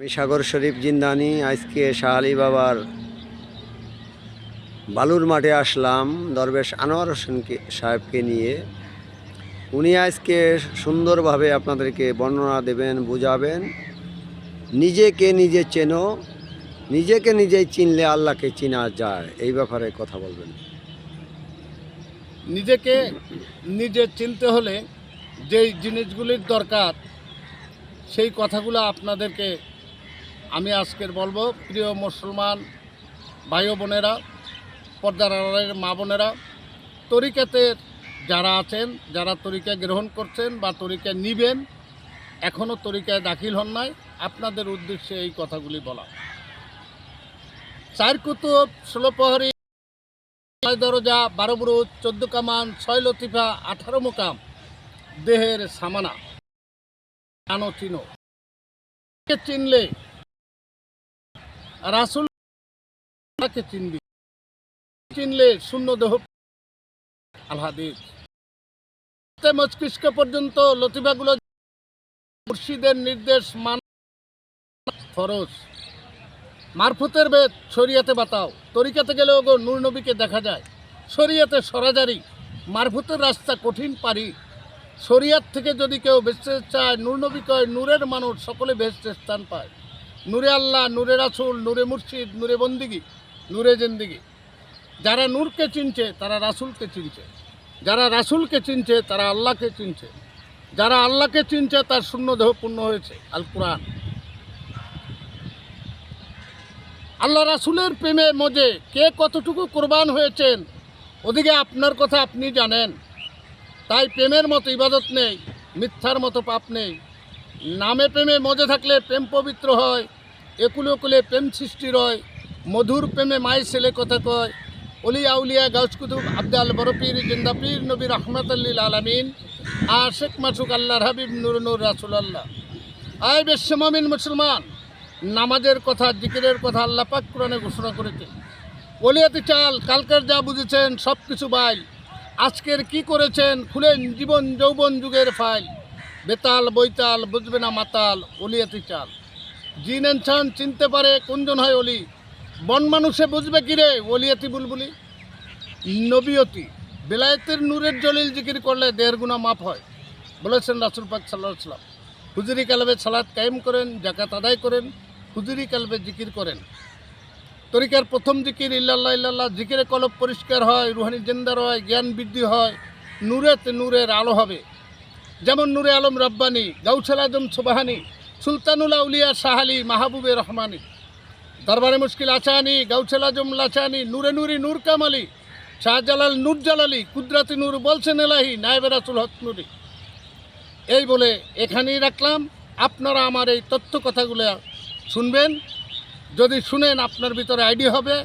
আমি সাগর শরীফ জিন্দানি, আজকে শাহ আলী বাবার বালুর মাঠে আসলাম দরবেশ আনোয়ার হোসেনকে সাহেবকে নিয়ে। উনি আজকে সুন্দরভাবে আপনাদেরকে বর্ণনা দেবেন, বুঝাবেন। নিজেকে নিজে চেনো, নিজেকে নিজেই চিনলে আল্লাহকে চিনা যায়। এই ব্যাপারে কথা বলবেন। নিজেকে নিজে চিনতে হলে যেই জিনিসগুলির দরকার, সেই কথাগুলো আপনাদেরকে আমি আজকের বলব, প্রিয় মুসলমান ভাই বোনেরা, পর্দার মা বোনেরা তরিকাতের যারা আছেন, যারা তরিকা গ্রহণ করছেন বা তরিকা নিবেন এখনও তরিকায় দাখিল হন নাই, আপনাদের উদ্দেশ্যে এই কথাগুলি বলা। চার কুতুব, ষোলো প্রহরী, ছয় দরজা, বারো বুরুজ, চোদ্দ কামান, ছয় লতিফা, আঠারো মোকাম, দেহের সামানা চিনো। চিনলে? রাসুল কে চিনবি? চিনলে শূন্য দেহ আলহাদিস মস্তিষ্ক পর্যন্ত লতিফাগুলো মুর্শিদের নির্দেশ মান ফরজ। মারফতের বেদ শরিয়াতে বাতাও। তরিকাতে গেলেও গো নূর নবীকে দেখা যায়। শরিয়াতে সরাজারি, মারফতের রাস্তা কঠিন পারি। শরিয়াত থেকে যদি কেউ বেঁচতে চায়, নূর নবী কয়, নূরের মানুষ সকলে বেহেস্তে স্থান পায়। নূরে আল্লাহ, নূরে রাসুল, নূরে মুর্শিদ, নূরে বন্দিগি, নূরে জিন্দিগি। যারা নূরকে চিনছে, তারা রাসুলকে চিনছে। যারা রাসুলকে চিনছে, তারা আল্লাহকে চিনছে। যারা আল্লাহকে চিনছে, তার শূন্য দেহ পূর্ণ হয়েছে আল কোরআন আল্লাহ রাসুলের প্রেমে মজে কে কতটুকু কোরবান হয়েছেন, ওদিকে আপনার কথা আপনি জানেন। তাই প্রেমের মতো ইবাদত নেই, মিথ্যার মতো পাপ নেই। নামে প্রেমে মজে থাকলে প্রেম পবিত্র হয়, একুলে কুলে প্রেম সৃষ্টি রয়, মধুর প্রেমে মায়ের ছেলে কথা কয়। অলি আউলিয়া গাউস কুতুব আবদাল বরপীর জিন্দাপীর নবী রহমত আল্লিল আলমিন আর শেখ মাসুক আল্লাহ হাবিব নুর নুর রাসুল আল্লাহ আয় বেশ্যমিন মুসলমান, নামাজের কথা, জিকিরের কথা আল্লাহ পাক কোরআনে ঘোষণা করেছে ওলিয়াতি চাল কালকের যা বুঝেছেন সব কিছু বাইল, আজকের কি করেছেন খুলেন জীবন যৌবন যুগের ফাইল। বেতাল, বৈতাল, বুঝবে না মাতাল ওলিয়াতি চাল জিন এনসান চিনতে পারে কোনজন হয় অলি। বন মানুষে বুঝবে কি রে ওলিয়াতি বুলবুলি নবীয়তি বেলায়েতের নূরের জলিল জিকির করলে দেড় গুণা মাপ হয়। বলেছেন রাসুল পাক সাল্লাহ সাল্লাম হুজুরি কালবে সালাদ কায়েম করেন জাকাত আদায় করেন, হুজুরি কালবে জিকির করেন। তরিকার প্রথম জিকির, ইল্লাল্লাহ ইল্লাল্লাহ, জিকিরে কলব পরিষ্কার হয়, রুহানি জেন্দার হয় জ্ঞান বৃদ্ধি হয়, নূরেতে নূরের আলো হবে। যেমন নূরে আলম রব্বানি, গাউছাল আজম সুবাহানি, সুলতানুল আউলিয়া শাহালি, মাহবুবে রহমানি। দরবারে মুশকিল আচানি, গাউছাল আজম লাচানি, নূরে নুরি নূর কামালি, শাহজালাল নূর জালালি, কুদরাতি নূর বলছেন এলাহি, নায়েবে রাসুল হক নুরি। এই বলে এখানেই রাখলাম। আপনারা আমার এই তথ্য কথাগুলো শুনবেন। যদি শুনেন আপনার ভিতরে আইডি হবে,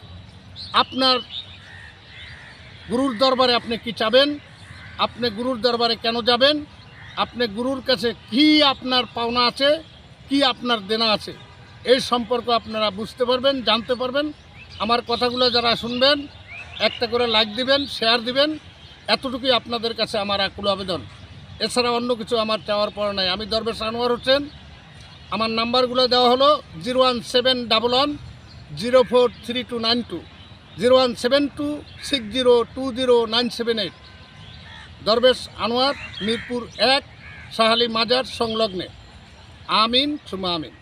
আপনার গুরুর দরবারে আপনি কি চাবেন, আপনি গুরুর দরবারে কেন যাবেন আপনি গুরুর কাছে কি আপনার পাওনা আছে, কি আপনার দেনা আছে, এই সম্পর্ক আপনারা বুঝতে পারবেন, জানতে পারবেন। আমার কথাগুলো যারা শুনবেন, একটা করে লাইক দিবেন শেয়ার দিবেন, এতটুকুই আপনাদের কাছে আমার আকুল আবেদন। এছাড়া অন্য কিছু আমার চাওয়ার পর নাই। আমি দরবেশ আনোয়ার হোসেন। আমার নাম্বারগুলো দেওয়া হলো zero one seven double one zero four three two nine two. Zero one seven two six zero two zero nine seven eight. Darbesh Anwar Mirpur এক সাহালি মাজার সংলগ্নে। আমিন সুমা আমিন।